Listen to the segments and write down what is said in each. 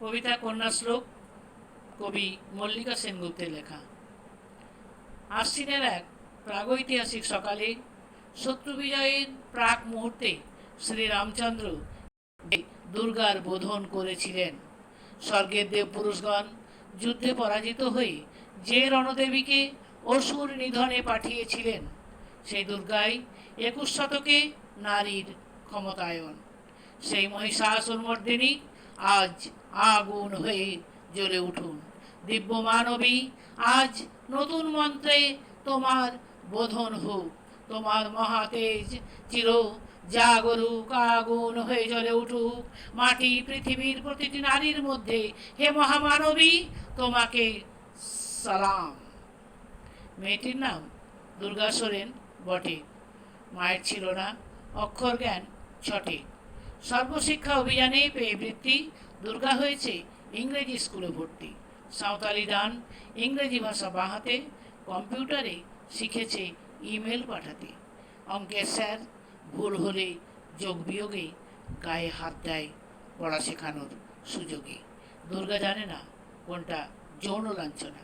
কবিতা কন্যা শ্লোক কবি মল্লিকা সেনগুপ্তের লেখা। আশ্বিনের এক প্রাগৈতিহাসিক সকালে শত্রু বিজয়ের প্রাক মুহূর্তে শ্রীরামচন্দ্র দুর্গার বোধন করেছিলেন। স্বর্গের দেব পুরুষগণ যুদ্ধে পরাজিত হয়ে যে রণদেবীকে অসুর নিধনে পাঠিয়েছিলেন, সেই দুর্গাই একুশ শতকে নারীর ক্ষমতায়ন। সেই মহিষাসুর মর্দিনী আজ আগুন হয়ে জ্বলে উঠুন। দিব্য মানবী আজ নতুন মন্ত্রে তোমার বোধন হোক। তোমার মহাতেজ চির জাগরুক, আগুন হয়ে জ্বলে উঠুক। মাটি পৃথিবীর প্রতিটি নারীর মধ্যে হে মহামানবী, তোমাকে সালাম। মেয়েটির নাম দুর্গা সোরেন বটে। মায়ের ছিল না, অক্ষর জ্ঞান ছটে। সর্বশিক্ষা অভিযানে পেয়ে বৃত্তি দুর্গা হয়েছে ইংরেজি স্কুলে ভর্তি। সাঁওতালি দান ইংরেজি ভাষা বাঁহাতে কম্পিউটারে শিখেছে ইমেল পাঠাতে। অঙ্কের স্যার ভুল হলে যোগ বিয়োগে গায়ে হাত দেয় পড়া শেখানোর সুযোগে। দুর্গা জানে না কোনটা যৌন লাঞ্ছনা।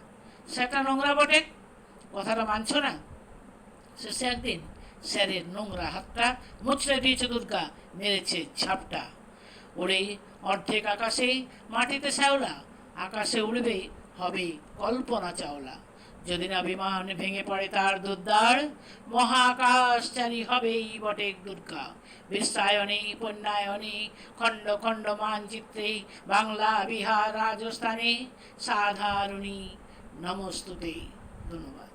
সেটা নোংরা বটে? কথাটা মানছ না? শেষে একদিন স্যারের নোংরা হাতটা, মুচড়ে দিয়েছে দুর্গা, মেরেছে ঝাপটা ওড়ে অর্ধেক আকাশে মাটিতে শ্যাওলা, আকাশে উড়বে হবে কল্পনা চাওলা। যদি না বিমান ভেঙে পড়ে তার দুর্দার মহাকাশচারী হবেই বটে দুর্গা। বিশ্বায়নে পণ্যায়নে, খণ্ড খণ্ড মানচিত্রে, বাংলা, বিহার, রাজস্থানে, সাধারণী, নমস্তুতে। ধন্যবাদ।